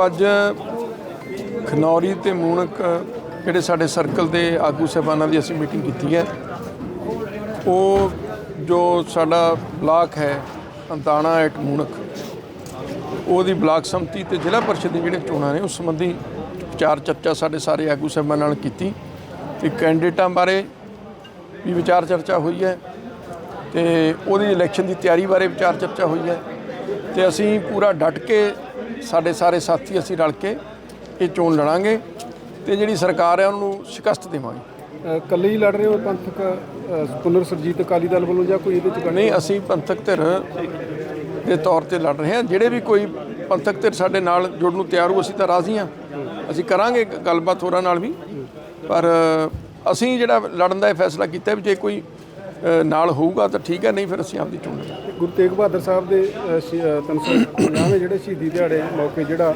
ਦੇਖੋ ਅੱਜ ਖਨੌਰੀ ਤੇ ਮੂਣਕ ਜਿਹੜੇ ਸਾਡੇ ਸਰਕਲ ਦੇ ਆਗੂ ਸਾਹਿਬਾਨਾਂ ਦੀ ਅਸੀਂ ਮੀਟਿੰਗ ਕੀਤੀ ਹੈ, ਉਹ ਜੋ ਸਾਡਾ ਬਲਾਕ ਹੈ, ਅੰਤਾਣਾ ਐਟ ਮੂਣਕ ਉਹਦੀ ਬਲਾਕ ਸੰਮਤੀ ਤੇ ਜ਼ਿਲ੍ਹਾ ਪਰਿਸ਼ਦ ਦੀ ਜਿਹੜੇ ਚੋਣਾਂ ਨੇ, ਉਸ ਸੰਬੰਧੀ ਵਿਚਾਰ ਚਰਚਾ ਸਾਡੇ ਸਾਰੇ ਆਗੂ ਸਾਹਿਬਾਨਾਂ ਨਾਲ ਕੀਤੀ। ਤੇ ਕੈਂਡੀਡੇਟਾਂ ਬਾਰੇ ਵੀ ਵਿਚਾਰ ਚਰਚਾ ਹੋਈ ਹੈ ਤੇ ਉਹਦੀ ਇਲੈਕਸ਼ਨ ਦੀ ਤਿਆਰੀ ਬਾਰੇ ਵਿਚਾਰ ਚਰਚਾ ਹੋਈ ਹੈ ਤੇ ਅਸੀਂ ਪੂਰਾ ਡਟ ਕੇ ਸਾਡੇ ਸਾਰੇ ਸਾਥੀ ਅਸੀਂ ਰਲ ਕੇ ਇਹ ਚੋਣ ਲੜਾਂਗੇ ਤੇ ਜਿਹੜੀ ਸਰਕਾਰ ਹੈ ਉਹਨੂੰ ਸ਼ਿਕਸਤ ਦੇਵਾਂਗੇ। ਅ, ਇਕੱਲੇ ਹੀ ਲੜ ਰਹੇ ਹੋ ਪੰਥਕ ਪੁਨਰ ਸਰਜੀਤ ਅਕਾਲੀ ਦਲ ਵੱਲੋਂ ਜਾਂ ਕੋਈ ਇਹਦੇ ਚ ਨਹੀਂ ਅਸੀਂ ਪੰਥਕ ਧਿਰ ਦੇ ਤੌਰ ਤੇ ਲੜ ਰਹੇ ਹਾਂ। ਜਿਹੜੇ ਵੀ ਕੋਈ ਪੰਥਕ ਧਿਰ ਸਾਡੇ ਨਾਲ ਜੁੜਨ ਨੂੰ ਤਿਆਰ ਹੋ ਅਸੀਂ ਤਾਂ ਰਾਜ਼ੀ ਹਾਂ। ਅਸੀਂ ਕਰਾਂਗੇ ਗੱਲਬਾਤ ਹੋਰਾਂ ਨਾਲ ਵੀ। ਪਰ ਅਸੀਂ ਜਿਹੜਾ ਲੜਨ ਦਾ ਇਹ ਫੈਸਲਾ ਕੀਤਾ ਵੀ ਜੇ ਕੋਈ ਨਾਲ ਹੋਊਗਾ ਤਾਂ ਠੀਕ ਹੈ ਨਹੀਂ ਫਿਰ ਅਸੀਂ ਆਪਦੀ ਚੋਣ ਲੜਾਂਗੇ। ਗੁਰੂ ਤੇਗ ਬਹਾਦਰ ਸਾਹਿਬ ਦੇ 350ਵੇਂ ਜਿਹੜੇ ਸ਼ਹੀਦੀ ਦਿਹਾੜੇ ਮੌਕੇ ਜਿਹੜਾ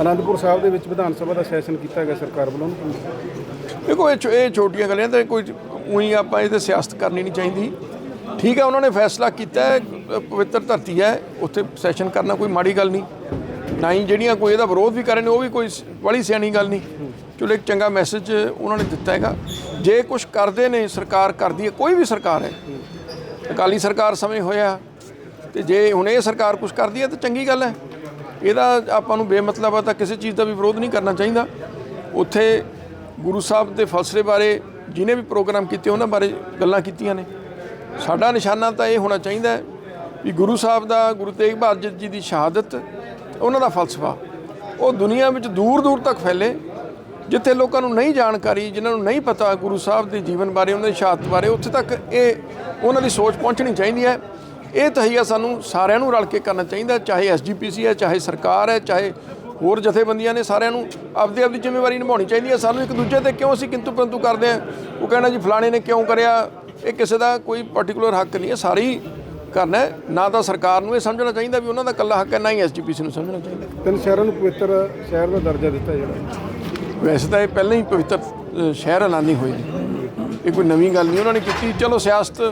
ਅਨੰਦਪੁਰ ਸਾਹਿਬ ਦੇ ਵਿੱਚ ਵਿਧਾਨ ਸਭਾ ਦਾ ਸੈਸ਼ਨ ਕੀਤਾ ਗਿਆ ਸਰਕਾਰ ਵੱਲੋਂ। ਦੇਖੋ, ਇਹ ਇਹ ਛੋਟੀਆਂ ਗੱਲਾਂ ਤਾਂ ਕੋਈ ਉਹੀ ਆਪਾਂ ਇਹ ਇਹਦੇ ਸਿਆਸਤ ਕਰਨੀ ਨਹੀਂ ਚਾਹੀਦੀ। ਠੀਕ ਹੈ, ਉਹਨਾਂ ਨੇ ਫੈਸਲਾ ਕੀਤਾ ਹੈ ਪਵਿੱਤਰ ਧਰਤੀ ਹੈ, ਉੱਥੇ ਸੈਸ਼ਨ ਕਰਨਾ ਕੋਈ ਮਾੜੀ ਗੱਲ ਨਹੀਂ। ਨਾ ਹੀ ਜਿਹੜੀਆਂ ਕੋਈ ਇਹਦਾ ਵਿਰੋਧ ਵੀ ਕਰਨ ਉਹ ਵੀ ਕੋਈ ਸ- ਬੜੀ ਸਿਆਣੀ ਗੱਲ ਨਹੀਂ। ਚਲੋ, ਇੱਕ ਚੰਗਾ ਮੈਸੇਜ ਉਹਨਾਂ ਨੇ ਦਿੱਤਾ ਹੈਗਾ। ਜੇ ਕੁਝ ਕਰਦੇ ਨੇ, ਸਰਕਾਰ ਕਰਦੀ ਹੈ, ਕੋਈ ਵੀ ਸਰਕਾਰ ਹੈ। ਅਕਾਲੀ ਸਰਕਾਰ ਸਮੇਂ ਹੋਇਆ ਤੇ ਜੇ ਹੁਣ ਇਹ ਸਰਕਾਰ ਕੁਝ ਕਰਦੀ ਹੈ ਤਾਂ ਚੰਗੀ ਗੱਲ ਹੈ। ਇਹਦਾ ਆਪਾਂ ਨੂੰ ਬੇਮਤਲਬ ਆ ਤਾਂ ਕਿਸੇ ਚੀਜ਼ ਦਾ ਵੀ ਵਿਰੋਧ ਨਹੀਂ ਕਰਨਾ ਚਾਹੀਦਾ। ਉੱਥੇ ਗੁਰੂ ਸਾਹਿਬ ਦੇ ਫਲਸਫੇ ਬਾਰੇ ਜਿਹਨੇ ਵੀ ਪ੍ਰੋਗਰਾਮ ਕੀਤੇ ਉਹਨਾਂ ਬਾਰੇ ਗੱਲਾਂ ਕੀਤੀਆਂ ਨੇ। ਸਾਡਾ ਨਿਸ਼ਾਨਾ ਤਾਂ ਇਹ ਹੋਣਾ ਚਾਹੀਦਾ ਹੈ ਵੀ ਗੁਰੂ ਸਾਹਿਬ ਦਾ, ਗੁਰੂ ਤੇਗ ਬਹਾਦਰ ਜੀ ਦੀ ਸ਼ਹਾਦਤ, ਉਹਨਾਂ ਦਾ ਫਲਸਫਾ, ਉਹ ਦੁਨੀਆ ਵਿੱਚ ਦੂਰ ਦੂਰ ਤੱਕ ਫੈਲੇ, ਜਿੱਥੇ ਲੋਕਾਂ ਨੂੰ ਨਹੀਂ ਜਾਣਕਾਰੀ, ਜਿਨ੍ਹਾਂ ਨੂੰ ਨਹੀਂ ਪਤਾ ਗੁਰੂ ਸਾਹਿਬ ਦੇ ਜੀਵਨ ਬਾਰੇ, ਉਹਨਾਂ ਦੀ ਸ਼ਹਾਦਤ ਬਾਰੇ, ਉੱਥੇ ਤੱਕ ਇਹ, ਉਹਨਾਂ ਦੀ ਸੋਚ ਪਹੁੰਚਣੀ ਚਾਹੀਦੀ ਹੈ। ਇਹ ਤਹੀਆ ਸਾਨੂੰ ਸਾਰਿਆਂ ਨੂੰ ਰਲ ਕੇ ਕਰਨਾ ਚਾਹੀਦਾ ਚਾਹੇ ਐਸਜੀਪੀਸੀ ਹੈ ਚਾਹੇ ਸਰਕਾਰ ਹੈ ਚਾਹੇ ਹੋਰ ਜਥੇਬੰਦੀਆਂ ਨੇ ਸਾਰਿਆਂ ਨੂੰ ਆਪਦੀ ਆਪਦੀ ਜ਼ਿੰਮੇਵਾਰੀ ਨਿਭਾਉਣੀ ਚਾਹੀਦੀ ਹੈ। ਸਾਨੂੰ ਇੱਕ ਦੂਜੇ ਤੇ ਕਿਉਂ ਅਸੀਂ ਕਿੰਤੂ ਪਰੰਤੂ ਕਰਦੇ ਹਾਂ? ਉਹ ਕਹਿਣਾ ਜੀ ਫਲਾਣੇ ਨੇ ਕਿਉਂ ਕਰਿਆ? ਇਹ ਕਿਸੇ ਦਾ ਕੋਈ ਪਾਰਟਿਕੂਲਰ ਹੱਕ ਨਹੀਂ ਹੈ ਸਾਰੇ ਕਰਨਾ ਹੈ। ਨਾ ਤਾਂ ਸਰਕਾਰ ਨੂੰ ਇਹ ਸਮਝਣਾ ਚਾਹੀਦਾ ਵੀ ਉਹਨਾਂ ਦਾ ਇਕੱਲਾ ਹੱਕ ਹੈ ਨਾ ਹੀ ਐਸਜੀਪੀਸੀ ਨੂੰ ਸਮਝਣਾ ਚਾਹੀਦਾ। ਤਿੰਨ ਸ਼ਹਿਰਾਂ ਨੂੰ ਪਵਿੱਤਰ ਸ਼ਹਿਰ ਦਾ ਦਰਜਾ ਦਿੱਤਾ ਜਿਹੜਾ। ਵੈਸੇ ਤਾਂ ਇਹ ਪਹਿਲਾਂ ਹੀ ਪਵਿੱਤਰ ਸ਼ਹਿਰ ਐਲਾਨੀ ਨੇ। ਇਹ ਕੋਈ ਨਵੀਂ ਗੱਲ ਨਹੀਂ ਉਹਨਾਂ ਨੇ ਕੀਤੀ। ਚਲੋ ਸਿਆਸਤ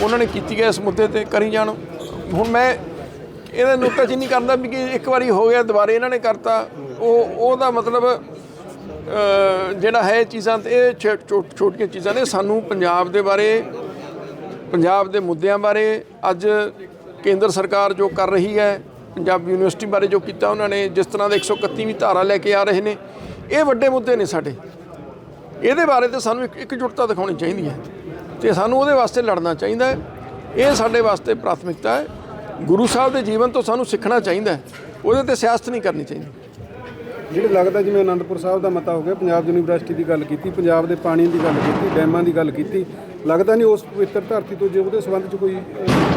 ਉਹਨਾਂ ਨੇ ਕੀਤੀ ਹੈ ਇਸ ਮੁੱਦੇ ਤੇ ਕਰੀ ਜਾਣ। ਹੁਣ ਮੈਂ ਇਹਦਾ ਨੁਕਤਾਚੀਨੀ ਕਰਦਾ ਵੀ ਕਿ ਇੱਕ ਵਾਰੀ ਹੋ ਗਿਆ, ਦੁਬਾਰੇ ਇਹਨਾਂ ਨੇ ਕਰਤਾ। ਉਹ, ਉਹਦਾ ਮਤਲਬ ਜਿਹੜਾ ਹੈ ਇਹ ਚੀਜ਼ਾਂ ਤੇ, ਇਹ ਛੋ- ਛੋਟੀਆਂ ਚੀਜ਼ਾਂ ਨੇ। ਸਾਨੂੰ ਪੰਜਾਬ ਦੇ ਬਾਰੇ, ਪੰਜਾਬ ਦੇ ਮੁੱਦਿਆਂ ਬਾਰੇ, ਅੱਜ ਕੇਂਦਰ ਸਰਕਾਰ ਜੋ ਕਰ ਰਹੀ ਹੈ, ਪੰਜਾਬ ਯੂਨੀਵਰਸਿਟੀ ਬਾਰੇ ਜੋ ਕੀਤਾ ਉਹਨਾਂ ਨੇ, ਜਿਸ ਤਰ੍ਹਾਂ ਦੇ 131ਵੀਂ ਧਾਰਾ ਲੈ ਕੇ ਆ ਰਹੇ ਨੇ, ਇਹ ਵੱਡੇ ਮੁੱਦੇ ਨੇ ਸਾਡੇ। ਇਹਦੇ ਬਾਰੇ ਤੇ ਸਾਨੂੰ ਇੱਕ ਇਕਜੁੱਟਤਾ ਦਿਖਾਉਣੀ ਚਾਹੀਦੀ ਹੈ। ਤੇ ਸਾਨੂੰ ਉਹਦੇ ਵਾਸਤੇ ਲੜਨਾ ਚਾਹੀਦਾ ਹੈ। ਇਹ ਸਾਡੇ ਵਾਸਤੇ ਪ੍ਰਾਥਮਿਕਤਾ ਹੈ। ਗੁਰੂ ਸਾਹਿਬ ਦੇ ਜੀਵਨ ਤੋਂ ਸਾਨੂੰ ਸਿੱਖਣਾ ਚਾਹੀਦਾ ਹੈ। ਉਹਦੇ ਤੇ ਸਿਆਸਤ ਨਹੀਂ ਕਰਨੀ ਚਾਹੀਦੀ। ਜਿਹੜੇ ਲੱਗਦਾ ਜਿਵੇਂ ਆਨੰਦਪੁਰ ਸਾਹਿਬ ਦਾ ਮਤਾ ਹੋ ਗਿਆ ਪੰਜਾਬ ਯੂਨੀਵਰਸਿਟੀ ਦੀ ਗੱਲ ਕੀਤੀ ਪੰਜਾਬ ਦੇ ਪਾਣੀ ਦੀ ਗੱਲ ਕੀਤੀ ਡੈਮਾਂ ਦੀ ਗੱਲ ਕੀਤੀ ਲੱਗਦਾ ਨਹੀਂ ਉਸ ਪਵਿੱਤਰ ਧਰਤੀ ਤੋਂ ਜੇ ਉਹਦੇ ਸੰਬੰਧ 'ਚ ਕੋਈ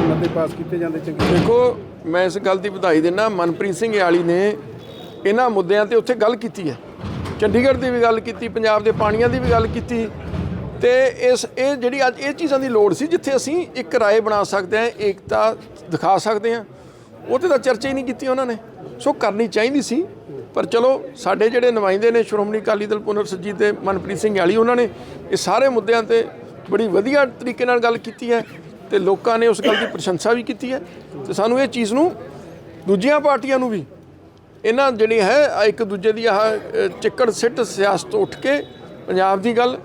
ਮਤੇ ਪਾਸ ਕੀਤੇ ਜਾਂਦੇ ਚੰਗੇ। ਦੇਖੋ ਮੈਂ ਇਸ ਗੱਲ ਦੀ ਵਧਾਈ ਦਿੰਦਾ ਮਨਪ੍ਰੀਤ ਸਿੰਘ ਯਾਲੀ ਨੇ ਇਹਨਾਂ ਮੁੱਦਿਆਂ ਤੇ ਉੱਥੇ ਗੱਲ ਕੀਤੀ ਹੈ। ਚੰਡੀਗੜ੍ਹ ਦੀ ਵੀ ਗੱਲ ਕੀਤੀ ਪੰਜਾਬ ਦੇ ਪਾਣੀਆਂ ਦੀ ਵੀ ਗੱਲ ਕੀਤੀ ਤੇ ਇਸ, ਇਹ ਜਿਹੜੀ ਅੱਜ ਇਹ ਚੀਜ਼ਾਂ ਦੀ ਲੋੜ ਸੀ, ਜਿੱਥੇ ਅਸੀਂ ਇੱਕ ਰਾਏ ਬਣਾ ਸਕਦੇ ਹਾਂ, ਏਕਤਾ ਦਿਖਾ ਸਕਦੇ ਹਾਂ ਉਹ ਤਾਂ ਚਰਚਾ ਹੀ ਨਹੀਂ ਕੀਤੀ ਉਹਨਾਂ ਨੇ। ਸੋ ਕਰਨੀ ਚਾਹੀਦੀ ਸੀ, ਪਰ ਚਲੋ ਸਾਡੇ ਜਿਹੜੇ ਨੁਮਾਇੰਦੇ ਨੇ, ਸ਼੍ਰੋਮਣੀ ਅਕਾਲੀ ਦਲ ਪੁਨਰ ਸੁਰਜੀਤ ਦੇ ਮਨਪ੍ਰੀਤ ਸਿੰਘ ਯਾਲੀ ਉਹਨਾਂ ਨੇ ਇਹ ਸਾਰੇ ਮੁੱਦਿਆਂ ਤੇ ਬੜੀ ਵਧੀਆ ਤਰੀਕੇ ਨਾਲ ਗੱਲ ਕੀਤੀ ਹੈ ਤੇ ਲੋਕਾਂ ਨੇ ਉਸ ਗੱਲ ਦੀ ਪ੍ਰਸ਼ੰਸਾ ਵੀ ਕੀਤੀ ਹੈ ਤੇ ਸਾਨੂੰ ਇਹ ਚੀਜ਼ ਨੂੰ ਦੂਜੀਆਂ ਪਾਰਟੀਆਂ ਨੂੰ ਵੀ, ਇਹਨਾਂ ਜਿਹੜੀ ਹੈ, ਇੱਕ ਦੂਜੇ ਦੀ ਆਹ ਚਿੱਕੜ ਸਿੱਟ ਸਿਆਸਤ ਉੱਠ ਕੇ ਪੰਜਾਬ ਦੀ ਗੱਲ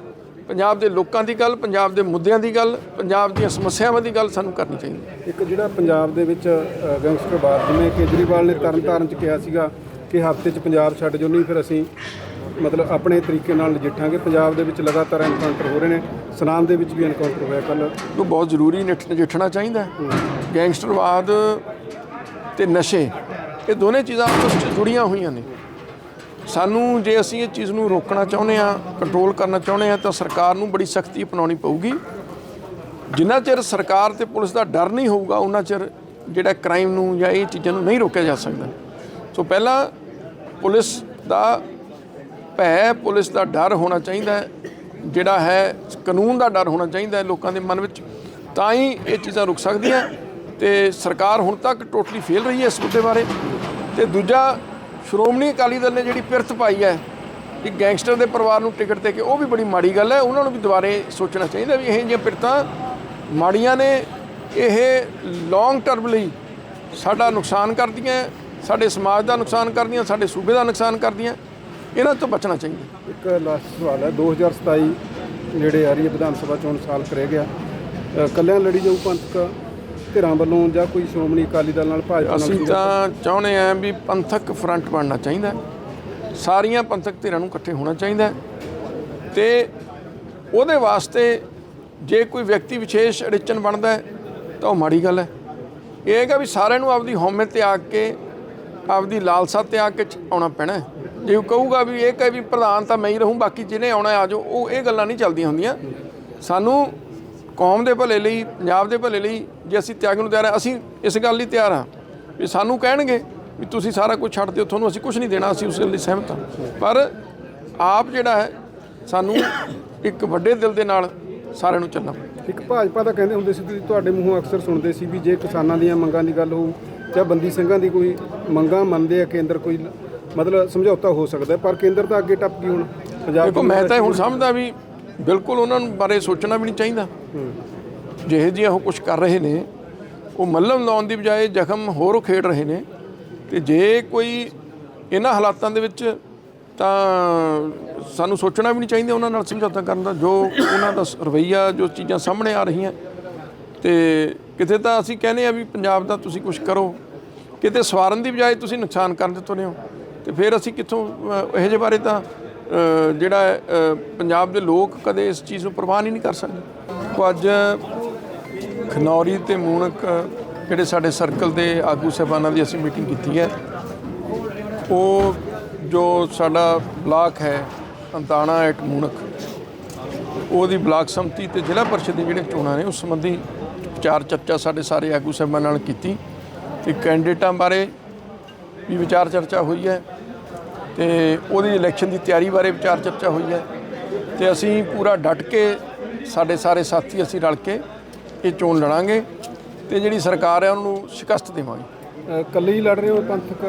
ਪੰਜਾਬ ਦੇ ਲੋਕਾਂ ਦੀ ਗੱਲ ਪੰਜਾਬ ਦੇ ਮੁੱਦਿਆਂ ਦੀ ਗੱਲ ਪੰਜਾਬ ਦੀਆਂ ਸਮੱਸਿਆਵਾਂ ਦੀ ਗੱਲ ਸਾਨੂੰ ਕਰਨੀ ਚਾਹੀਦੀ ਹੈ। ਇੱਕ ਜਿਹੜਾ ਪੰਜਾਬ ਦੇ ਵਿੱਚ ਅ, ਗੈਂਗਸਟਰਵਾਦ ਜਿਵੇਂ ਕੇਜਰੀਵਾਲ ਨੇ ਤਰਨਤਾਰਨ 'ਚ ਕਿਹਾ ਸੀਗਾ ਕਿ ਹਫ਼ਤੇ 'ਚ ਪੰਜਾਬ ਛੱਡ ਜੋ ਨਹੀਂ ਫਿਰ ਅਸੀਂ ਮਤਲਬ ਆਪਣੇ ਤਰੀਕੇ ਨਾਲ ਨਜਿੱਠਾਂਗੇ। ਪੰਜਾਬ ਦੇ ਵਿੱਚ ਲਗਾਤਾਰ ਐਨਕਾਊਂਟਰ ਹੋ ਰਹੇ ਨੇ ਸਨਾਮ ਦੇ ਵਿੱਚ ਵੀ ਐਨਕਾਊਂਟਰ ਹੋਇਆ ਕੱਲ ਨੂੰ ਬਹੁਤ ਜ਼ਰੂਰੀ ਨਜਿੱਠਣਾ ਚਾਹੀਦਾ। ਗੈਂਗਸਟਰਵਾਦ ਤੇ ਨਸ਼ੇ ਇਹ ਦੋਨੇ ਚੀਜ਼ਾਂ ਆਪਸ ਵਿੱਚ ਜੁੜੀਆਂ ਹੋਈਆਂ ਨੇ। ਸਾਨੂੰ ਜੇ ਅਸੀਂ ਇਹ ਚੀਜ਼ ਨੂੰ ਰੋਕਣਾ ਚਾਹੁੰਦੇ ਆ ਕੰਟਰੋਲ ਕਰਨਾ ਚਾਹੁੰਦੇ ਆ ਤਾਂ ਸਰਕਾਰ ਨੂੰ ਬੜੀ ਸਖਤੀ ਅਪਣਾਉਣੀ ਪਊਗੀ। ਜਿੰਨਾ ਚਿਰ ਸਰਕਾਰ ਤੇ ਪੁਲਿਸ ਦਾ ਡਰ ਨਹੀਂ ਹੋਊਗਾ, ਉਹਨਾਂ ਚਿਰ ਜਿਹੜਾ ਕ੍ਰਾਈਮ ਨੂੰ ਜਾਂ ਇਹ ਚੀਜ਼ਾਂ ਨੂੰ ਨਹੀਂ ਰੋਕਿਆ ਜਾ ਸਕਦਾ। ਸੋ ਪਹਿਲਾਂ ਪੁਲਿਸ ਦਾ ਭੈ, ਪੁਲਿਸ ਦਾ ਡਰ ਹੋਣਾ ਚਾਹੀਦਾ ਜਿਹੜਾ ਹੈ, ਕਾਨੂੰਨ ਦਾ ਡਰ ਹੋਣਾ ਚਾਹੀਦਾ ਲੋਕਾਂ ਦੇ ਮਨ ਵਿੱਚ। ਤਾਂ ਹੀ ਇਹ ਚੀਜ਼ਾਂ ਰੁਕ ਸਕਦੀਆਂ। ਤੇ ਸਰਕਾਰ ਹੁਣ ਤੱਕ ਟੋਟਲੀ ਫੇਲ ਰਹੀ ਹੈ ਇਸ ਮੁੱਦੇ ਬਾਰੇ। ਤੇ ਦੂਜਾ ਸ਼੍ਰੋਮਣੀ ਅਕਾਲੀ ਦਲ ਨੇ ਜਿਹੜੀ ਪਿਰਤ ਪਾਈ ਹੈ ਕਿ ਗੈਂਗਸਟਰ ਦੇ ਪਰਿਵਾਰ ਨੂੰ ਟਿਕਟ ਦੇ ਕੇ ਉਹ ਵੀ ਬੜੀ ਮਾੜੀ ਗੱਲ ਹੈ। ਉਹਨਾਂ ਨੂੰ ਵੀ ਦੁਬਾਰੇ ਸੋਚਣਾ ਚਾਹੀਦਾ ਵੀ ਇਹ ਜਿਹੀਆਂ ਪਿਰਤਾਂ ਮਾੜੀਆਂ ਨੇ। ਇਹ ਲੌਂਗ ਟਰਮ ਲਈ ਸਾਡਾ ਨੁਕਸਾਨ ਕਰਦੀਆਂ ਸਾਡੇ ਸਮਾਜ ਦਾ ਨੁਕਸਾਨ ਕਰਦੀਆਂ ਸਾਡੇ ਸੂਬੇ ਦਾ ਨੁਕਸਾਨ ਕਰਦੀਆਂ। ਇਹਨਾਂ ਤੋਂ ਬਚਣਾ ਚਾਹੀਦਾ। ਇੱਕ ਲਾਸਟ ਸਵਾਲ ਹੈ 2027 ਜਿਹੜੇ ਆ ਰਹੀ ਹੈ ਵਿਧਾਨ ਸਭਾ ਚੋਣ ਸਾਲ ਕਰੇ ਗਿਆ। ਅ, ਕੱਲਿਆਂ ਲੜੀ ਜਾਊ ਪੰਥਕ ਧਿਰਾਂ ਵੱਲੋਂ ਜਾਂ ਕੋਈ ਸ਼੍ਰੋਮਣੀ ਅਕਾਲੀ ਦਲ ਨਾਲ ਭਾਜਪਾ ਨਾਲ ਅਸੀਂ ਤਾਂ ਚਾਹੁੰਦੇ ਆਂ ਵੀ ਪੰਥਕ ਫਰੰਟ ਬਣਨਾ ਚਾਹੀਦਾ। ਸਾਰੀਆਂ ਪੰਥਕ ਧਿਰਾਂ ਨੂੰ ਇਕੱਠੇ ਹੋਣਾ ਚਾਹੀਦਾ ਤੇ ਉਹਦੇ ਵਾਸਤੇ ਜੇ ਕੋਈ ਵਿਅਕਤੀ ਵਿਸ਼ੇਸ਼ ਅੜਿੱਚਨ ਬਣਦਾ ਤਾਂ ਉਹ ਮਾੜੀ ਗੱਲ ਹੈ ਇਹ ਹੈਗਾ ਵੀ ਸਾਰਿਆਂ ਨੂੰ ਆਪਦੀ ਹਉਮਤ ਤੇ ਆ ਕੇ ਆਪਦੀ ਲਾਲਸਾ ਤੇ ਆ ਕੇ ਆਉਣਾ ਪੈਣਾ। ਜੇ ਉਹ ਕਹੂਗਾ ਵੀ ਇਹ ਕਹੇ ਵੀ ਪ੍ਰਧਾਨ ਤਾਂ ਮੈਂ ਹੀ ਰਹੂੰ ਬਾਕੀ ਜਿਹਨੇ ਆਉਣਾ ਆ ਜਾਓ ਉਹ ਇਹ ਗੱਲਾਂ ਨਹੀਂ ਚੱਲਦੀਆਂ ਹੁੰਦੀਆਂ ਸਾਨੂੰ ਕੌਮ ਦੇ ਭਲੇ ਲਈ ਪੰਜਾਬ ਦੇ ਭਲੇ ਲਈ ਜੇ ਅਸੀਂ ਤਿਆਗ ਨੂੰ ਤਿਆਰ ਹਾਂ ਅਸੀਂ ਇਸ ਗੱਲ ਲਈ ਤਿਆਰ ਹਾਂ ਵੀ ਸਾਨੂੰ ਕਹਿਣਗੇ ਵੀ ਤੁਸੀਂ ਸਾਰਾ ਕੁਝ ਛੱਡ ਦਿਓ ਤੁਹਾਨੂੰ ਅਸੀਂ ਕੁਝ ਨਹੀਂ ਦੇਣਾ ਅਸੀਂ ਉਸ ਗੱਲ ਲਈ ਸਹਿਮਤ ਹਾਂ। ਪਰ ਆਪ ਜਿਹੜਾ ਹੈ ਸਾਨੂੰ ਇੱਕ ਵੱਡੇ ਦਿਲ ਦੇ ਨਾਲ ਸਾਰਿਆਂ ਨੂੰ ਚੱਲਣਾ ਇੱਕ ਭਾਜਪਾ ਦਾ ਕਹਿੰਦੇ ਹੁੰਦੇ ਸੀ ਤੁਸੀਂ ਤੁਹਾਡੇ ਮੂੰਹੋਂ ਅਕਸਰ ਸੁਣਦੇ ਸੀ ਵੀ ਜੇ ਕਿਸਾਨਾਂ ਦੀਆਂ ਮੰਗਾਂ ਦੀ ਗੱਲ ਹੋਊ ਜਾਂ ਬੰਦੀ ਸਿੰਘਾਂ ਦੀ ਕੋਈ ਮੰਗਾਂ ਮੰਨਦੇ ਆ ਕੇਂਦਰ ਕੋਈ ਮਤਲਬ ਸਮਝੌਤਾ ਹੋ ਸਕਦਾ ਪਰ ਕੇਂਦਰ ਤਾਂ ਅੱਗੇ ਟੱਪ ਗਈ ਹੁਣ। ਪੰਜਾਬ ਦੇਖੋ ਮੈਂ ਤਾਂ ਹੁਣ ਸਮਝਦਾ ਵੀ ਬਿਲਕੁਲ ਉਹਨਾਂ ਨੂੰ ਬਾਰੇ ਸੋਚਣਾ ਵੀ ਨਹੀਂ ਚਾਹੀਦਾ। ਜਿਹੇ ਜਿਹੇ ਉਹ ਕੁਝ ਕਰ ਰਹੇ ਨੇ, ਉਹ ਮੱਲਮ ਲਾਉਣ ਦੀ ਬਜਾਏ ਜ਼ਖਮ ਹੋਰ ਖੇਡ ਰਹੇ ਨੇ। ਤੇ ਜੇ ਕੋਈ ਇਹਨਾਂ ਹਾਲਾਤਾਂ ਦੇ ਵਿੱਚ ਤਾਂ ਸਾਨੂੰ ਸੋਚਣਾ ਵੀ ਨਹੀਂ ਚਾਹੀਦਾ ਉਹਨਾਂ ਨਾਲ ਸਮਝੌਤਾ ਕਰਨ ਦਾ, ਜੋ ਉਹਨਾਂ ਦਾ ਸ- ਰਵੱਈਆ, ਜੋ ਚੀਜ਼ਾਂ ਸਾਹਮਣੇ ਆ ਰਹੀਆਂ। ਤੇ ਕਿਤੇ ਤਾਂ ਅਸੀਂ ਕਹਿੰਦੇ ਆ ਵੀ ਪੰਜਾਬ ਦਾ ਤੁਸੀਂ ਕੁਝ ਕਰੋ। ਕਿਤੇ ਸਵਾਰਨ ਦੀ ਬਜਾਏ ਤੁਸੀਂ ਨੁਕਸਾਨ ਕਰਨ ਦੇ ਤੁਰੇ ਹੋ ਤੇ ਫਿਰ ਅਸੀਂ ਕਿੱਥੋਂ ਇਹੋ ਜਿਹੇ ਬਾਰੇ ਤਾਂ ਜਿਹੜਾ ਪੰਜਾਬ ਦੇ ਲੋਕ ਕਦੇ ਇਸ ਚੀਜ਼ ਨੂੰ ਪ੍ਰਵਾਹ ਨਹੀਂ ਕਰ ਸਕਦੇ? ਉਹ ਅੱਜ ਖਨੌਰੀ ਤੇ ਮੂਣਕ ਜਿਹੜੇ ਸਾਡੇ ਸਰਕਲ ਦੇ ਆਗੂ ਸਾਹਿਬਾਨਾਂ ਦੀ ਅਸੀਂ ਮੀਟਿੰਗ ਕੀਤੀ ਹੈ, ਉਹ ਜੋ ਸਾਡਾ ਬਲਾਕ ਹੈ, ਅੰਤਾਣਾ ਐਟ ਮੂਣਕ ਉਹਦੀ ਬਲਾਕ ਸੰਮਤੀ ਤੇ ਜ਼ਿਲ੍ਹਾ ਪਰਿਸ਼ਦ ਦੀ ਜਿਹੜੇ ਚੋਣਾਂ ਨੇ, ਉਸ ਸੰਬੰਧੀ ਵਿਚਾਰ ਚਰਚਾ ਸਾਡੇ ਸਾਰੇ ਆਗੂ ਸਾਹਿਬਾਨਾਂ ਨਾਲ ਕੀਤੀ। ਤੇ ਕੈਂਡੀਡੇਟਾਂ ਬਾਰੇ ਵੀ ਵਿਚਾਰ ਚਰਚਾ ਹੋਈ ਹੈ। ਤੇ ਉਹਦੀ ਇਲੈਕਸ਼ਨ ਦੀ ਤਿਆਰੀ ਬਾਰੇ ਵਿਚਾਰ ਚਰਚਾ ਹੋਈ ਹੈ ਤੇ ਅਸੀਂ ਪੂਰਾ ਡਟ ਕੇ ਸਾਡੇ ਸਾਰੇ ਸਾਥੀ ਅਸੀਂ ਰਲ ਕੇ ਇਹ ਚੋਣ ਲੜਾਂਗੇ ਤੇ ਜਿਹੜੀ ਸਰਕਾਰ ਹੈ ਉਹਨੂੰ ਸ਼ਿਕਸਤ ਦੇਵਾਂਗੇ। ਅ, ਇਕੱਲੇ ਹੀ ਲੜ ਰਹੇ ਹੋ ਪੰਥਕ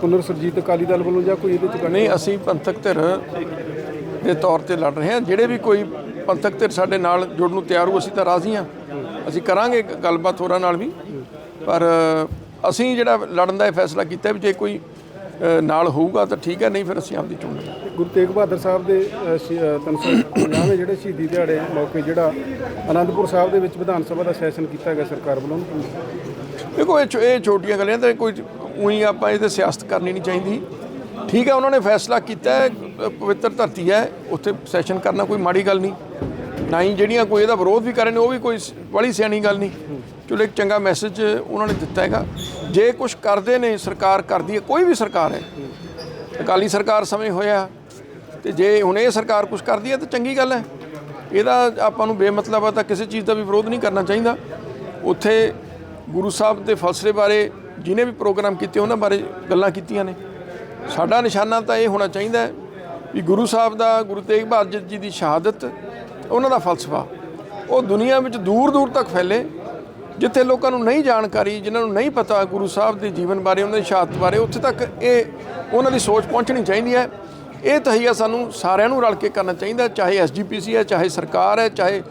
ਪੁਨਰ ਸਰਜੀਤ ਅਕਾਲੀ ਦਲ ਵੱਲੋਂ ਜਾਂ ਕੋਈ ਇਹਦੇ ਚ ਨਹੀਂ ਅਸੀਂ ਪੰਥਕ ਧਿਰ ਦੇ ਤੌਰ ਤੇ ਲੜ ਰਹੇ ਹਾਂ। ਜਿਹੜੇ ਵੀ ਕੋਈ ਪੰਥਕ ਧਿਰ ਸਾਡੇ ਨਾਲ ਜੁੜਨ ਨੂੰ ਤਿਆਰ ਹੋ ਅਸੀਂ ਤਾਂ ਰਾਜ਼ੀ ਹਾਂ। ਅਸੀਂ ਕਰਾਂਗੇ ਗੱਲਬਾਤ ਹੋਰਾਂ ਨਾਲ ਵੀ। ਪਰ ਅਸੀਂ ਜਿਹੜਾ ਲੜਨ ਦਾ ਇਹ ਫੈਸਲਾ ਕੀਤਾ ਵੀ ਜੇ ਕੋਈ ਨਾਲ ਹੋਊਗਾ ਤਾਂ ਠੀਕ ਹੈ ਨਹੀਂ ਫਿਰ ਅਸੀਂ ਆਪਦੀ ਚੋਣ ਲੜਾਂਗੇ ਗੁਰੂ ਤੇਗ ਬਹਾਦਰ ਸਾਹਿਬ ਦੇ ਅ, ਸ਼ੀ- ਅ, 350ਵੇਂ ਜਿਹੜੇ ਸ਼ਹੀਦੀ ਦਿਹਾੜੇ ਮੌਕੇ ਜਿਹੜਾ ਆਨੰਦਪੁਰ ਸਾਹਿਬ ਦੇ ਵਿੱਚ ਵਿਧਾਨ ਸਭਾ ਦਾ ਸੈਸ਼ਨ ਕੀਤਾ ਗਿਆ ਸਰਕਾਰ ਵੱਲੋਂ। ਦੇਖੋ ਇਹ ਇਹ ਛੋਟੀਆਂ ਗੱਲਾਂ ਤੇ ਕੋਈ ਉਹੀ ਆਪਾਂ ਇਹਦੇ ਸਿਆਸਤ ਕਰਨੀ ਨਹੀਂ ਚਾਹੀਦੀ। ਠੀਕ ਹੈ ਉਹਨਾਂ ਨੇ ਫੈਸਲਾ ਕੀਤਾ ਹੈ ਪਵਿੱਤਰ ਧਰਤੀ ਹੈ ਉੱਥੇ ਸੈਸ਼ਨ ਕਰਨਾ ਕੋਈ ਮਾੜੀ ਗੱਲ ਨਹੀਂ। ਨਾ ਹੀ ਜਿਹੜੀਆਂ ਕੋਈ ਇਹਦਾ ਵਿਰੋਧ ਵੀ ਕਰ ਰਹੇ ਨੇ ਉਹ ਵੀ ਕੋਈ ਬੜੀ ਸਿਆਣੀ ਗੱਲ ਨਹੀਂ। ਚਲੋ ਇੱਕ ਚੰਗਾ ਮੈਸੇਜ ਉਹਨਾਂ ਨੇ ਦਿੱਤਾ ਹੈਗਾ। ਜੇ ਕੁਝ ਕਰਦੇ ਨੇ, ਸਰਕਾਰ ਕਰਦੀ ਹੈ, ਕੋਈ ਵੀ ਸਰਕਾਰ ਹੈ, ਅਕਾਲੀ ਸਰਕਾਰ ਸਮੇਂ ਹੋਇਆ, ਤੇ ਜੇ ਹੁਣ ਇਹ ਸਰਕਾਰ ਕੁਝ ਕਰਦੀ ਹੈ ਤਾਂ ਚੰਗੀ ਗੱਲ ਹੈ। ਇਹਦਾ ਆਪਾਂ ਨੂੰ ਬੇਮਤਲਬ ਆ ਤਾਂ ਕਿਸੇ ਚੀਜ਼ ਦਾ ਵੀ ਵਿਰੋਧ ਨਹੀਂ ਕਰਨਾ ਚਾਹੀਦਾ। ਉੱਥੇ ਗੁਰੂ ਸਾਹਿਬ ਦੇ ਫਲਸਫੇ ਬਾਰੇ, ਜਿਹਨੇ ਵੀ ਪ੍ਰੋਗਰਾਮ ਕੀਤੇ, ਉਹਨਾਂ ਬਾਰੇ ਗੱਲਾਂ ਕੀਤੀਆਂ ਨੇ। ਸਾਡਾ ਨਿਸ਼ਾਨਾ ਤਾਂ ਇਹ ਹੋਣਾ ਚਾਹੀਦਾ ਹੈ ਵੀ ਗੁਰੂ ਸਾਹਿਬ ਦਾ, ਗੁਰੂ ਤੇਗ ਬਹਾਦਰ ਜੀ ਦੀ ਸ਼ਹਾਦਤ, ਉਹਨਾਂ ਦਾ ਫਲਸਫਾ, ਉਹ ਦੁਨੀਆ ਵਿੱਚ ਦੂਰ ਦੂਰ ਤੱਕ ਫੈਲੇ। ਜਿੱਥੇ ਲੋਕਾਂ ਨੂੰ ਨਹੀਂ ਜਾਣਕਾਰੀ, ਜਿਨ੍ਹਾਂ ਨੂੰ ਨਹੀਂ ਪਤਾ ਗੁਰੂ ਸਾਹਿਬ ਦੇ ਜੀਵਨ ਬਾਰੇ, ਉਹਨਾਂ ਦੀ ਸ਼ਹਾਦਤ ਬਾਰੇ, ਉੱਥੇ ਤੱਕ ਇਹ ਉਹਨਾਂ ਦੀ ਸੋਚ ਪਹੁੰਚਣੀ ਚਾਹੀਦੀ ਹੈ। ਇਹ ਤਹੀਆ ਸਾਨੂੰ ਸਾਰਿਆਂ ਨੂੰ ਰਲ ਕੇ ਕਰਨਾ ਚਾਹੀਦਾ, ਚਾਹੇ ਐਸਜੀਪੀਸੀ ਹੈ, ਚਾਹੇ ਸਰਕਾਰ ਹੈ, ਚਾਹੇ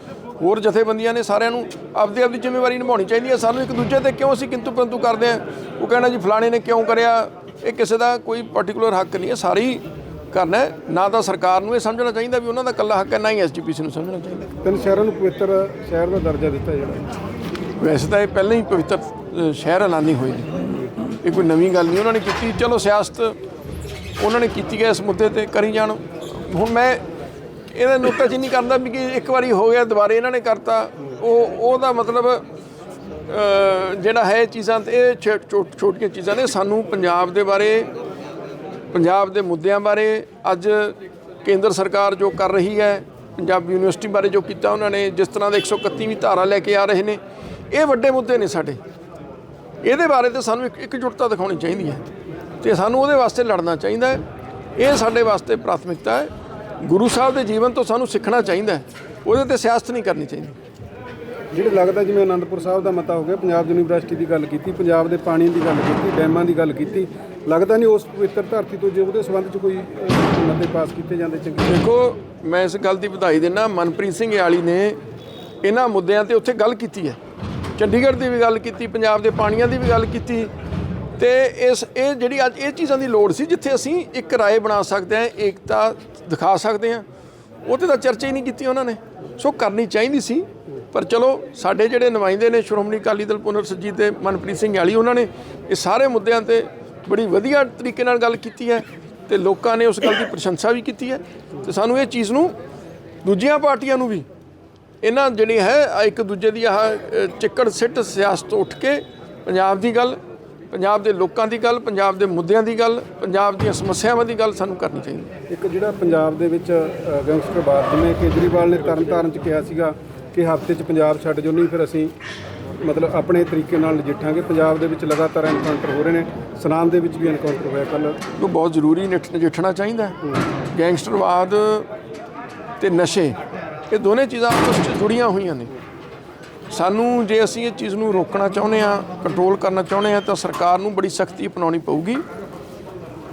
ਹੋਰ ਜਥੇਬੰਦੀਆਂ ਨੇ, ਸਾਰਿਆਂ ਨੂੰ ਆਪਦੀ ਆਪਦੀ ਜ਼ਿੰਮੇਵਾਰੀ ਨਿਭਾਉਣੀ ਚਾਹੀਦੀ ਹੈ। ਸਾਨੂੰ ਇੱਕ ਦੂਜੇ ਤੇ ਕਿਉਂ ਅਸੀਂ ਕਿੰਤੂ ਪਰੰਤੂ ਕਰਦੇ ਹਾਂ? ਉਹ ਕਹਿਣਾ ਜੀ, ਫਲਾਣੇ ਨੇ ਕਿਉਂ ਕਰਿਆ? ਇਹ ਕਿਸੇ ਦਾ ਕੋਈ ਪਾਰਟਿਕੂਲਰ ਹੱਕ ਨਹੀਂ ਹੈ, ਸਾਰੀ ਕਰਨਾ ਨਾ। ਤਾਂ ਸਰਕਾਰ ਨੂੰ ਇਹ ਸਮਝਣਾ ਚਾਹੀਦਾ ਵੀ ਉਹਨਾਂ ਦਾ ਇਕੱਲਾ ਹੱਕ ਹੈ, ਨਾ ਹੀ ਐਸਜੀਪੀਸੀ ਨੂੰ ਸਮਝਣਾ ਚਾਹੀਦਾ। ਤਿੰਨ ਸ਼ਹਿਰਾਂ ਨੂੰ ਪਵਿੱਤਰ ਸ਼ਹਿਰ ਦਾ ਦਰਜਾ ਦਿੱਤਾ ਜਿਹੜਾ। ਵੈਸੇ ਤਾਂ ਇਹ ਪਹਿਲਾਂ ਹੀ ਪਵਿੱਤਰ ਸ਼ਹਿਰ ਐਲਾਨੀ ਹੋਏ ਨੇ ਇਹ ਕੋਈ ਨਵੀਂ ਗੱਲ ਨਹੀਂ, ਉਹਨਾਂ ਨੇ ਕੀਤੀ। ਚਲੋ ਸਿਆਸਤ ਉਹਨਾਂ ਨੇ ਕੀਤੀ ਹੈ ਇਸ ਮੁੱਦੇ ਤੇ, ਕਰੀ ਜਾਣ। ਹੁਣ ਮੈਂ ਇਹਦਾ ਨੁਕਤਾਚੀਨੀ ਕਰਦਾ ਵੀ ਕਿ ਇੱਕ ਵਾਰੀ ਹੋ ਗਿਆ, ਦੁਬਾਰੇ ਇਹਨਾਂ ਨੇ ਕਰਤਾ। ਉਹ, ਉਹਦਾ ਮਤਲਬ ਜਿਹੜਾ ਹੈ ਇਹ ਚੀਜ਼ਾਂ ਤੇ, ਇਹ ਛੋ- ਛੋਟੀਆਂ ਚੀਜ਼ਾਂ ਨੇ। ਸਾਨੂੰ ਪੰਜਾਬ ਦੇ ਬਾਰੇ, ਪੰਜਾਬ ਦੇ ਮੁੱਦਿਆਂ ਬਾਰੇ, ਅੱਜ ਕੇਂਦਰ ਸਰਕਾਰ ਜੋ ਕਰ ਰਹੀ ਹੈ, ਪੰਜਾਬ ਯੂਨੀਵਰਸਿਟੀ ਬਾਰੇ ਜੋ ਕੀਤਾ ਉਹਨਾਂ ਨੇ, ਜਿਸ ਤਰ੍ਹਾਂ ਦੇ 131ਵੀਂ ਧਾਰਾ ਲੈ ਕੇ ਆ ਰਹੇ ਨੇ ਇਹ ਵੱਡੇ ਮੁੱਦੇ ਨੇ ਸਾਡੇ। ਇਹਦੇ ਬਾਰੇ ਤੇ ਸਾਨੂੰ ਇੱਕ ਇਕਜੁੱਟਤਾ ਦਿਖਾਉਣੀ ਚਾਹੀਦੀ ਹੈ ਤੇ ਸਾਨੂੰ ਉਹਦੇ ਵਾਸਤੇ ਲੜਨਾ ਚਾਹੀਦਾ ਹੈ। ਇਹ ਸਾਡੇ ਵਾਸਤੇ ਪ੍ਰਾਥਮਿਕਤਾ ਹੈ। ਗੁਰੂ ਸਾਹਿਬ ਦੇ ਜੀਵਨ ਤੋਂ ਸਾਨੂੰ ਸਿੱਖਣਾ ਚਾਹੀਦਾ ਹੈ। ਉਹਦੇ ਤੇ ਸਿਆਸਤ ਨਹੀਂ ਕਰਨੀ ਚਾਹੀਦੀ। ਜਿਹੜੇ ਲੱਗਦਾ ਜਿਵੇਂ ਆਨੰਦਪੁਰ ਸਾਹਿਬ ਦਾ ਮਤਾ ਹੋ ਗਿਆ ਪੰਜਾਬ ਯੂਨੀਵਰਸਿਟੀ ਦੀ ਗੱਲ ਕੀਤੀ ਪੰਜਾਬ ਦੇ ਪਾਣੀ ਦੀ ਗੱਲ ਕੀਤੀ ਡੈਮਾਂ ਦੀ ਗੱਲ ਕੀਤੀ ਲੱਗਦਾ ਨਹੀਂ ਉਸ ਪਵਿੱਤਰ ਧਰਤੀ ਤੋਂ ਜੇ ਉਹਦੇ ਸੰਬੰਧ 'ਚ ਕੋਈ ਮਤੇ ਪਾਸ ਕੀਤੇ ਜਾਂਦੇ ਚੰਗੇ। ਦੇਖੋ ਮੈਂ ਇਸ ਗੱਲ ਦੀ ਵਧਾਈ ਦਿੰਦਾ ਮਨਪ੍ਰੀਤ ਸਿੰਘ ਯਾਲੀ ਨੇ ਇਹਨਾਂ ਮੁੱਦਿਆਂ ਤੇ ਉੱਥੇ ਗੱਲ ਕੀਤੀ ਹੈ। ਚੰਡੀਗੜ੍ਹ ਦੀ ਵੀ ਗੱਲ ਕੀਤੀ, ਪੰਜਾਬ ਦੇ ਪਾਣੀਆਂ ਦੀ ਵੀ ਗੱਲ ਕੀਤੀ। ਤੇ ਇਸ, ਇਹ ਜਿਹੜੀ ਅੱਜ ਇਹ ਚੀਜ਼ਾਂ ਦੀ ਲੋੜ ਸੀ, ਜਿੱਥੇ ਅਸੀਂ ਇੱਕ ਰਾਏ ਬਣਾ ਸਕਦੇ ਹਾਂ, ਏਕਤਾ ਦਿਖਾ ਸਕਦੇ ਹਾਂ ਉਹਤੇ ਤਾਂ ਚਰਚਾ ਹੀ ਨਹੀਂ ਕੀਤੀ ਉਹਨਾਂ ਨੇ। ਸੋ ਕਰਨੀ ਚਾਹੀਦੀ ਸੀ, ਪਰ ਚਲੋ ਸਾਡੇ ਜਿਹੜੇ ਨੁਮਾਇੰਦੇ ਨੇ, ਸ਼੍ਰੋਮਣੀ ਅਕਾਲੀ ਦਲ ਪੁਨਰ ਸੁਰਜੀਤ ਤੇ ਮਨਪ੍ਰੀਤ ਸਿੰਘ ਯਾਲੀ ਉਹਨਾਂ ਨੇ ਇਹ ਸਾਰੇ ਮੁੱਦਿਆਂ ਤੇ ਬੜੀ ਵਧੀਆ ਤਰੀਕੇ ਨਾਲ ਗੱਲ ਕੀਤੀ ਹੈ ਤੇ ਲੋਕਾਂ ਨੇ ਉਸ ਗੱਲ ਦੀ ਪ੍ਰਸ਼ੰਸਾ ਵੀ ਕੀਤੀ ਹੈ। ਤੇ ਸਾਨੂੰ ਇਹ ਚੀਜ਼ ਨੂੰ, ਦੂਜੀਆਂ ਪਾਰਟੀਆਂ ਨੂੰ ਵੀ ਇਹਨਾਂ ਜਿਹੜੀ ਹੈ ਇੱਕ ਦੂਜੇ ਦੀ ਆਹ ਚਿੱਕੜ ਸਿੱਟ ਸਿਆਸਤ ਉੱਠ ਕੇ ਪੰਜਾਬ ਦੀ ਗੱਲ ਪੰਜਾਬ ਦੇ ਲੋਕਾਂ ਦੀ ਗੱਲ ਪੰਜਾਬ ਦੇ ਮੁੱਦਿਆਂ ਦੀ ਗੱਲ ਪੰਜਾਬ ਦੀਆਂ ਸਮੱਸਿਆਵਾਂ ਦੀ ਗੱਲ ਸਾਨੂੰ ਕਰਨੀ ਚਾਹੀਦੀ ਇੱਕ ਜਿਹੜਾ ਪੰਜਾਬ ਦੇ ਵਿੱਚ ਅ, ਗੈਂਗਸਟਰਵਾਦ ਜਿਵੇਂ ਕੇਜਰੀਵਾਲ ਨੇ ਤਰਨਤਾਰਨ ਚ ਕਿਹਾ ਸੀਗਾ ਕਿ ਹਫ਼ਤੇ ਚ ਪੰਜਾਬ ਛੱਡ ਜੋ ਨਹੀਂ ਫਿਰ ਅਸੀਂ ਮਤਲਬ ਆਪਣੇ ਤਰੀਕੇ ਨਾਲ ਨਜਿੱਠਾਂਗੇ। ਪੰਜਾਬ ਦੇ ਵਿੱਚ ਲਗਾਤਾਰ ਐਨਕਾਊਂਟਰ ਹੋ ਰਹੇ ਨੇ ਸਨਾਮ ਦੇ ਵਿੱਚ ਵੀ ਐਨਕਾਊਂਟਰ ਹੋਇਆ ਕੱਲ ਨੂੰ ਬਹੁਤ ਜ਼ਰੂਰੀ ਨਿਠ- ਨਜਿੱਠਣਾ ਚਾਹੀਦਾ। ਗੈਂਗਸਟਰਵਾਦ ਤੇ ਨਸ਼ੇ ਇਹ ਦੋਨੇ ਚੀਜ਼ਾਂ ਆਪਸ ਵਿੱਚ ਜੁੜੀਆਂ ਹੋਈਆਂ ਨੇ। ਸਾਨੂੰ ਜੇ ਅਸੀਂ ਇਹ ਚੀਜ਼ ਨੂੰ ਰੋਕਣਾ ਚਾਹੁੰਦੇ ਆ ਕੰਟਰੋਲ ਕਰਨਾ ਚਾਹੁੰਦੇ ਆ ਤਾਂ ਸਰਕਾਰ ਨੂੰ ਬੜੀ ਸਖਤੀ ਅਪਣਾਉਣੀ ਪਊਗੀ।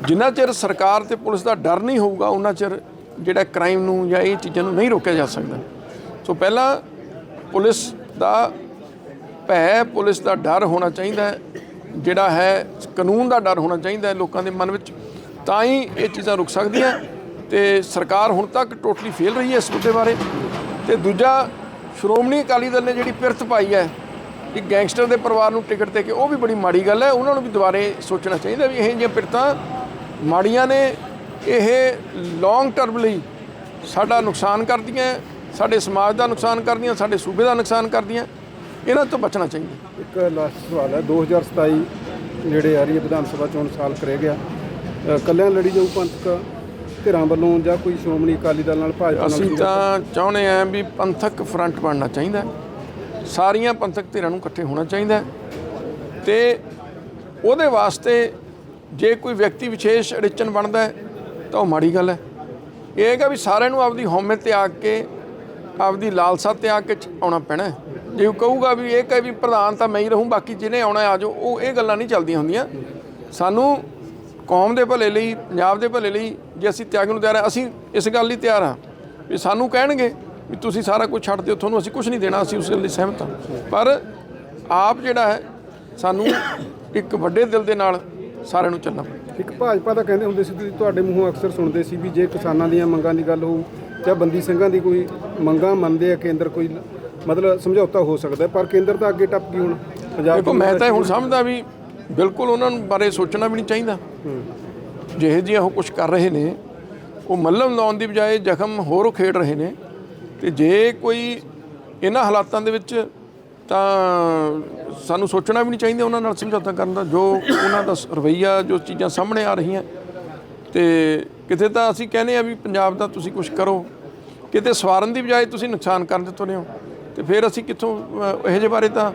ਜਿੰਨਾ ਚਿਰ ਸਰਕਾਰ ਤੇ ਪੁਲਿਸ ਦਾ ਡਰ ਨਹੀਂ ਹੋਊਗਾ ਉਹਨਾਂ ਚਿਰ ਜਿਹੜਾ ਕ੍ਰਾਈਮ ਨੂੰ ਜਾਂ ਇਹ ਚੀਜ਼ਾਂ ਨੂੰ ਨਹੀਂ ਰੋਕਿਆ ਜਾ ਸਕਦਾ। ਸੋ ਪਹਿਲਾਂ ਪੁਲਿਸ ਦਾ ਭੈ, ਪੁਲਿਸ ਦਾ ਡਰ ਹੋਣਾ ਚਾਹੀਦਾ ਜਿਹੜਾ ਹੈ, ਕਾਨੂੰਨ ਦਾ ਡਰ ਹੋਣਾ ਚਾਹੀਦਾ ਲੋਕਾਂ ਦੇ ਮਨ ਵਿੱਚ। ਤਾਂ ਹੀ ਇਹ ਚੀਜ਼ਾਂ ਰੁਕ ਸਕਦੀਆਂ। ਤੇ ਸਰਕਾਰ ਹੁਣ ਤੱਕ ਟੋਟਲੀ ਫੇਲ ਰਹੀ ਹੈ ਇਸ ਮੁੱਦੇ ਬਾਰੇ। ਤੇ ਦੂਜਾ ਸ਼੍ਰੋਮਣੀ ਅਕਾਲੀ ਦਲ ਨੇ ਜਿਹੜੀ ਪਿਰਤ ਪਾਈ ਹੈ ਕਿ ਗੈਂਗਸਟਰ ਦੇ ਪਰਿਵਾਰ ਨੂੰ ਟਿਕਟ ਦੇ ਕੇ ਉਹ ਵੀ ਬੜੀ ਮਾੜੀ ਗੱਲ ਹੈ ਉਹਨਾਂ ਨੂੰ ਵੀ ਦੁਬਾਰੇ ਸੋਚਣਾ ਚਾਹੀਦਾ ਵੀ ਇਹ ਜਿਹੀਆਂ ਪਿਰਤਾਂ ਮਾੜੀਆਂ ਨੇ ਇਹ ਲੌਂਗ ਟਰਮ ਲਈ ਸਾਡਾ ਨੁਕਸਾਨ ਕਰਦੀਆਂ ਸਾਡੇ ਸਮਾਜ ਦਾ ਨੁਕਸਾਨ ਕਰਦੀਆਂ ਸਾਡੇ ਸੂਬੇ ਦਾ ਨੁਕਸਾਨ ਕਰਦੀਆਂ ਇਹਨਾਂ ਤੋਂ ਬਚਣਾ ਚਾਹੀਦਾ। ਇੱਕ ਲਾਸਟ ਸਵਾਲ ਹੈ 2027 ਨੇੜੇ ਆ ਰਹੀ ਹੈ ਵਿਧਾਨ ਸਭਾ ਚੋਣ ਸਾਲ ਕਰੇ ਗਿਆ। ਅ, ਕੱਲਿਆਂ ਲੜੀ ਜਾਊ ਪੰਥਕ ਧਿਰਾਂ ਵੱਲੋਂ ਜਾਂ ਕੋਈ ਸ਼੍ਰੋਮਣੀ ਅਕਾਲੀ ਦਲ ਨਾਲ ਭਾਜਪਾ ਨਾਲ ਅਸੀਂ ਤਾਂ ਚਾਹੁੰਦੇ ਆਂ ਵੀ ਪੰਥਕ ਫਰੰਟ ਬਣਨਾ ਚਾਹੀਦਾ। ਸਾਰੀਆਂ ਪੰਥਕ ਧਿਰਾਂ ਨੂੰ ਇਕੱਠੇ ਹੋਣਾ ਚਾਹੀਦਾ ਤੇ ਉਹਦੇ ਵਾਸਤੇ ਜੇ ਕੋਈ ਵਿਅਕਤੀ ਵਿਸ਼ੇਸ਼ ਅੜਿੱਚਨ ਬਣਦਾ ਤਾਂ ਉਹ ਮਾੜੀ ਗੱਲ ਹੈ ਇਹ ਹੈਗਾ ਵੀ ਸਾਰਿਆਂ ਨੂੰ ਆਪਦੀ ਹਉਮਤ ਤੇ ਆ ਕੇ ਆਪਦੀ ਲਾਲਸਾ ਤੇ ਆ ਕੇ ਆਉਣਾ ਪੈਣਾ। ਜੇ ਉਹ ਕਹੂਗਾ ਵੀ ਇਹ ਕਹੇ ਵੀ ਪ੍ਰਧਾਨ ਤਾਂ ਮੈਂ ਹੀ ਰਹੂੰ ਬਾਕੀ ਜਿਹਨੇ ਆਉਣਾ ਹੈ ਆ ਜਾਓ ਉਹ ਇਹ ਗੱਲਾਂ ਨਹੀਂ ਚੱਲਦੀਆਂ ਹੁੰਦੀਆਂ ਸਾਨੂੰ ਕੌਮ ਦੇ ਭਲੇ ਲਈ ਪੰਜਾਬ ਦੇ ਭਲੇ ਲਈ ਜੇ ਅਸੀਂ ਤਿਆਗ ਨੂੰ ਤਿਆਰ ਹਾਂ ਅਸੀਂ ਇਸ ਗੱਲ ਲਈ ਤਿਆਰ ਹਾਂ ਵੀ ਸਾਨੂੰ ਕਹਿਣਗੇ ਵੀ ਤੁਸੀਂ ਸਾਰਾ ਕੁਝ ਛੱਡ ਦਿਓ ਤੁਹਾਨੂੰ ਅਸੀਂ ਕੁਝ ਨਹੀਂ ਦੇਣਾ ਅਸੀਂ ਉਸ ਗੱਲ ਲਈ ਸਹਿਮਤ ਹਾਂ। ਪਰ ਆਪ ਜਿਹੜਾ ਹੈ ਸਾਨੂੰ ਇੱਕ ਵੱਡੇ ਦਿਲ ਦੇ ਨਾਲ ਸਾਰਿਆਂ ਨੂੰ ਚੱਲਣਾ ਇੱਕ ਭਾਜਪਾ ਦਾ ਕਹਿੰਦੇ ਹੁੰਦੇ ਸੀ ਤੁਸੀਂ ਤੁਹਾਡੇ ਮੂੰਹੋਂ ਅਕਸਰ ਸੁਣਦੇ ਸੀ ਵੀ ਜੇ ਕਿਸਾਨਾਂ ਦੀਆਂ ਮੰਗਾਂ ਦੀ ਗੱਲ ਹੋਊ ਜਾਂ ਬੰਦੀ ਸਿੰਘਾਂ ਦੀ ਕੋਈ ਮੰਗਾਂ ਮੰਨਦੇ ਆ ਕੇਂਦਰ ਕੋਈ ਮਤਲਬ ਸਮਝੌਤਾ ਹੋ ਸਕਦਾ ਹੈ, ਪਰ ਕੇਂਦਰ ਤਾਂ ਅੱਗੇ ਟੱਪ ਗਈ ਹੁਣ। ਪੰਜਾਬ ਦੇਖੋ ਮੈਂ ਤਾਂ ਹੁਣ ਸਮਝਦਾ ਵੀ ਬਿਲਕੁਲ ਉਹਨਾਂ ਨੂੰ ਬਾਰੇ ਸੋਚਣਾ ਵੀ ਨਹੀਂ ਚਾਹੀਦਾ। ਜਿਹੇ ਜਿਹੇ ਉਹ ਕੁਝ ਕਰ ਰਹੇ ਨੇ, ਉਹ ਮੱਲਮ ਲਾਉਣ ਦੀ ਬਜਾਏ ਜ਼ਖਮ ਹੋਰ ਖੇਡ ਰਹੇ ਨੇ। ਤੇ ਜੇ ਕੋਈ ਇਹਨਾਂ ਹਾਲਾਤਾਂ ਦੇ ਵਿੱਚ ਤਾਂ ਸਾਨੂੰ ਸੋਚਣਾ ਵੀ ਨਹੀਂ ਚਾਹੀਦਾ ਉਹਨਾਂ ਨਾਲ ਸਮਝੌਤਾ ਕਰਨ ਦਾ, ਜੋ ਉਹਨਾਂ ਦਾ ਸ- ਰਵੱਈਆ, ਜੋ ਚੀਜ਼ਾਂ ਸਾਹਮਣੇ ਆ ਰਹੀਆਂ। ਤੇ ਕਿਤੇ ਤਾਂ ਅਸੀਂ ਕਹਿੰਦੇ ਆ ਵੀ ਪੰਜਾਬ ਦਾ ਤੁਸੀਂ ਕੁਝ ਕਰੋ। ਕਿਤੇ ਸਵਾਰਨ ਦੀ ਬਜਾਏ ਤੁਸੀਂ ਨੁਕਸਾਨ ਕਰਨ ਦੇ ਤੁਰੇ ਹੋ ਤੇ ਫਿਰ ਅਸੀਂ ਕਿੱਥੋਂ ਇਹੋ ਜਿਹੇ ਬਾਰੇ ਤਾਂ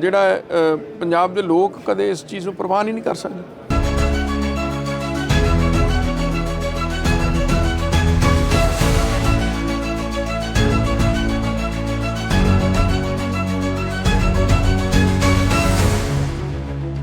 ਜਿਹੜਾ ਪੰਜਾਬ ਦੇ ਲੋਕ ਕਦੇ ਇਸ ਚੀਜ਼ ਨੂੰ ਪ੍ਰਵਾਹ ਨਹੀਂ ਕਰ ਸਕਦੇ?